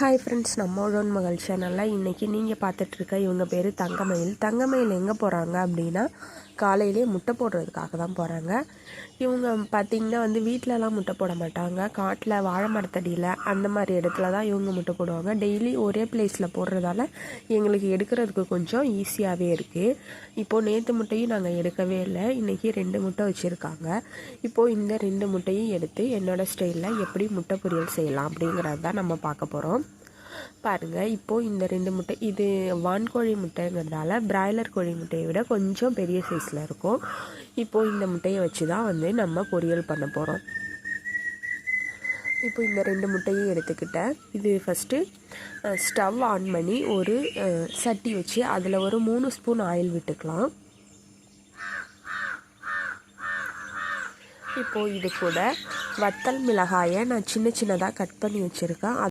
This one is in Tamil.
ஹாய் ஃப்ரெண்ட்ஸ் நம்மளோட மகள் சேனலில் இன்றைக்கி நீங்கள் பார்த்துட்ருக்க இவங்க பேர் தங்கமயில். தங்கமயில் எங்கே போகிறாங்க அப்படின்னா காலையிலே முட்டை போடுறதுக்காக தான் போகிறாங்க இவங்க பார்த்திங்கன்னா வந்து வீட்டிலலாம் முட்டை போட மாட்டாங்க. காட்டில் வாழை மரத்தடியில் அந்த மாதிரி இடத்துல தான் இவங்க முட்டை போடுவாங்க. டெய்லி ஒரே பிளேஸில் போடுறதால எங்களுக்கு எடுக்கிறதுக்கு கொஞ்சம் ஈஸியாகவே இருக்குது இப்போது நேற்று முட்டையும் நாங்கள் எடுக்கவே இல்லை. இன்றைக்கி ரெண்டு முட்டை வச்சுருக்காங்க. இப்போது இந்த ரெண்டு முட்டையும் எடுத்து என்னோடய ஸ்டைலில் எப்படி முட்டை பொரியல் செய்யலாம் அப்படிங்கிறது தான் நம்ம பார்க்க போகிறோம் பாருங்கள் இப்போது இந்த ரெண்டு முட்டை இது வான்கோழி முட்டைங்கிறதால பிராய்லர் கோழி முட்டையை விட கொஞ்சம் பெரிய சைஸில் இருக்கும். இப்போது இந்த முட்டையை வச்சு தான் வந்து நம்ம பொரியல் பண்ண போகிறோம் இப்போ இந்த ரெண்டு முட்டையும் எடுத்துக்கிட்டேன். இது ஃபஸ்ட்டு ஸ்டவ் ஆன் பண்ணி ஒரு சட்டி வச்சு அதில் ஒரு மூணு ஸ்பூன் ஆயில் விட்டுக்கலாம். இப்போது இது கூட வத்தல் மிளகாயை நான் சின்ன சின்னதாக கட் பண்ணி வச்சுருக்கேன்.